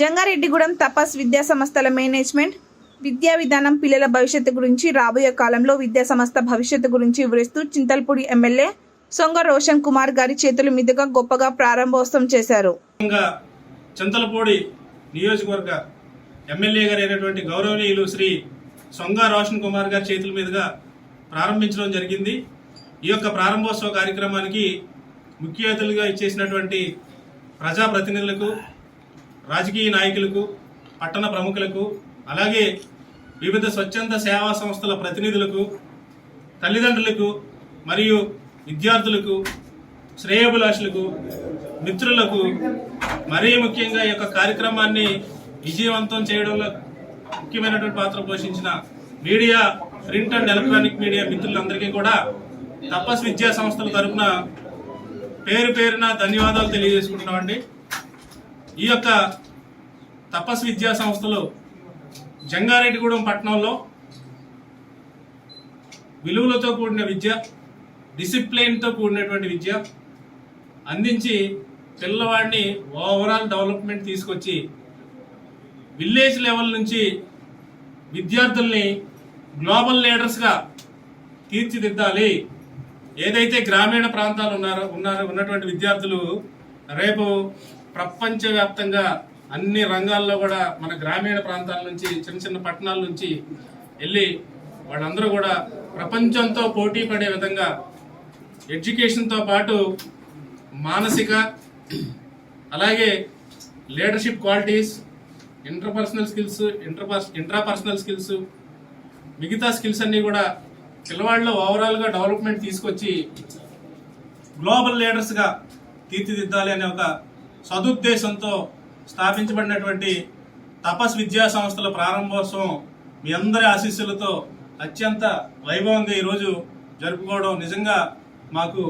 జంగారెడ్డిగూడెం తపస్ విద్యా సంస్థల మేనేజ్మెంట్ విద్యా విధానం పిల్లల భవిష్యత్తు గురించి రాబోయే కాలంలో విద్యా సంస్థ భవిష్యత్తు గురించి వివరిస్తూ చింతల్పూడి ఎమ్మెల్యే సొంగ రోషన్ కుమార్ గారి చేతుల మీదుగా గొప్పగా ప్రారంభోత్సవం చేశారు. చింతలపూడి నియోజకవర్గ ఎమ్మెల్యే గారు అయినటువంటి గౌరవనీయులు శ్రీ సొంగ రోషన్ కుమార్ గారి చేతుల మీదుగా ప్రారంభించడం జరిగింది. ఈ యొక్క ప్రారంభోత్సవ కార్యక్రమానికి ముఖ్య అతిథులుగా ఇచ్చేసినటువంటి ప్రజాప్రతినిధులకు రాజకీయ నాయకులకు పట్టణ ప్రముఖులకు అలాగే వివిధ స్వచ్ఛంద సేవా సంస్థల ప్రతినిధులకు తల్లిదండ్రులకు మరియు విద్యార్థులకు శ్రేయోభిలాషులకు మిత్రులకు మరీ ముఖ్యంగా ఈ యొక్క కార్యక్రమాన్ని విజయవంతం చేయడంలో ముఖ్యమైనటువంటి పాత్ర పోషించిన media print and electronic media మిత్రులందరికీ కూడా తపస్ విద్యా సంస్థల తరఫున పేరు పేరున ధన్యవాదాలు తెలియజేసుకుంటున్నామండి. ఈ యొక్క తపస్ విద్యా సంస్థలు జంగారెడ్డిగూడెం పట్టణంలో విలువలతో కూడిన విద్య డిసిప్లైన్తో కూడినటువంటి విద్య అందించి పిల్లవాడిని ఓవరాల్ డెవలప్మెంట్ తీసుకొచ్చి విలేజ్ లెవెల్ నుంచి విద్యార్థుల్ని గ్లోబల్ లీడర్స్గా తీర్చిదిద్దాలి. ఏదైతే గ్రామీణ ప్రాంతాలు ఉన్నారో ఉన్నారో ఉన్నటువంటి విద్యార్థులు రేపు ప్రపంచవ్యాప్తంగా అన్ని రంగాల్లో కూడా మన గ్రామీణ ప్రాంతాల నుంచి చిన్న చిన్న పట్టణాల నుంచి వెళ్ళి వాళ్ళందరూ కూడా ప్రపంచంతో పోటీ పడే విధంగా ఎడ్యుకేషన్తో పాటు మానసిక అలాగే లీడర్షిప్ క్వాలిటీస్ ఇంటర్పర్సనల్ స్కిల్స్ ఇంటర్పర్స్ ఇంట్రాపర్సనల్ స్కిల్స్ మిగతా స్కిల్స్ అన్నీ కూడా పిల్లవాళ్ళలో ఓవరాల్గా డెవలప్మెంట్ తీసుకొచ్చి గ్లోబల్ లీడర్స్గా తీర్చిదిద్దాలి అనే ఒక సదుద్దేశంతో స్థాపించబడినటువంటి తపస్ విద్యా సంస్థల ప్రారంభోత్సవం మీ అందరి ఆశీస్సులతో అత్యంత వైభవంగా ఈరోజు జరుపుకోవడం నిజంగా మాకు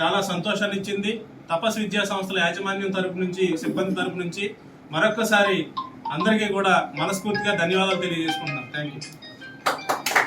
చాలా సంతోషాన్ని ఇచ్చింది. తపస్ విద్యా సంస్థల యాజమాన్యం తరపు నుంచి సిబ్బంది తరపు నుంచి మరొకసారి అందరికీ కూడా మనస్ఫూర్తిగా ధన్యవాదాలు తెలియజేసుకుంటున్నాం. Thank you